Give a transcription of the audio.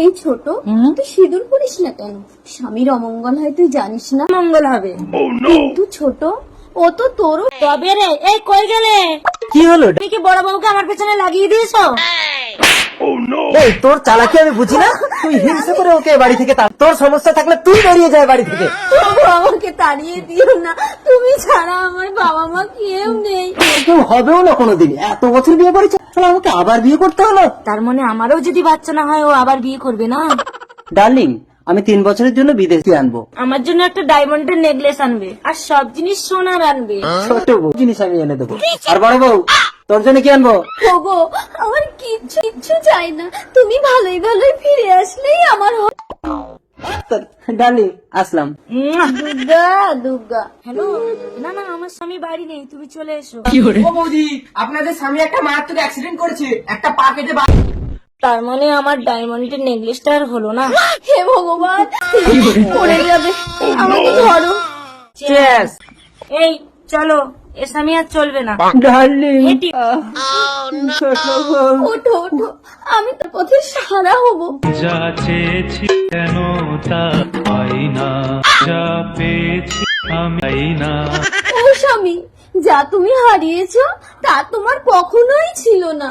এই ছোট তুই সিঁদুর পরিস না কেন? স্বামীর অমঙ্গল হয় তুই জানিস না। মঙ্গল হবে। কিন্তু ছোট ও তো তোর তবে রে এই কই গেলে? কি হলো? তুমি কি বড় বউকে আমার পেছনে লাগিয়ে দিয়েছ? এই তোর চালাকি আমি বুঝি না? তুই হিংসা করে ওকে বাড়ি থেকে তোর সমস্যা থাকলে তুই বেরিয়ে যায় বাড়ি থেকে। আমাকে তাড়িয়ে দিও না। তুমি ছাড়া আমার বাবা মা কেউ নেই। কেউ হবেও না কোনোদিন। এত বছর বিয়ে করেছে আমাকে আবার বিয়ে করতে হলো। তার মানে আমারও যদি বাচ্চা না হয় ও আবার বিয়ে করবে না? ডার্লিং আমি তিন বছরের জন্য বিদেশে আনব। আমার জন্য একটা ডায়মন্ডের নেকলেস আনবে আর সব জিনিস সোনার আনবে। ছোট জিনিস আমি এনে দেবো। আর বড় বউ তোর জন্য কি আনব? ওগো আমার কিচ্ছু কিচ্ছু চাই না। তুমি ভালোই ভালোই ফিরে আসলেই আমার ডার্লিং আসলাম। দুর্গা দুর্গা। হ্যালো না না আমার স্বামী বাড়ি নেই তুমি চলে এসো। ও বৌদি আপনাদের স্বামী একটা মারাত্মক অ্যাক্সিডেন্ট করেছে। একটা পা কেটে তার মানে আমার ডায়মন্ডের নেকলেসটা আর হলো না? হে ভগবান পড়ে যাবে। আমাকে ধরো! এই চলো। স্বামী আর চলবে না। ডার্লিং ওঠো ওঠো। আমি তোর পথে সারা হব। যা চেয়েছি কেন তা পাই না। যা পেয়েছি আমি না। ও স্বামী যা তুমি হারিয়েছো তা তোমার কখনোই ছিল না।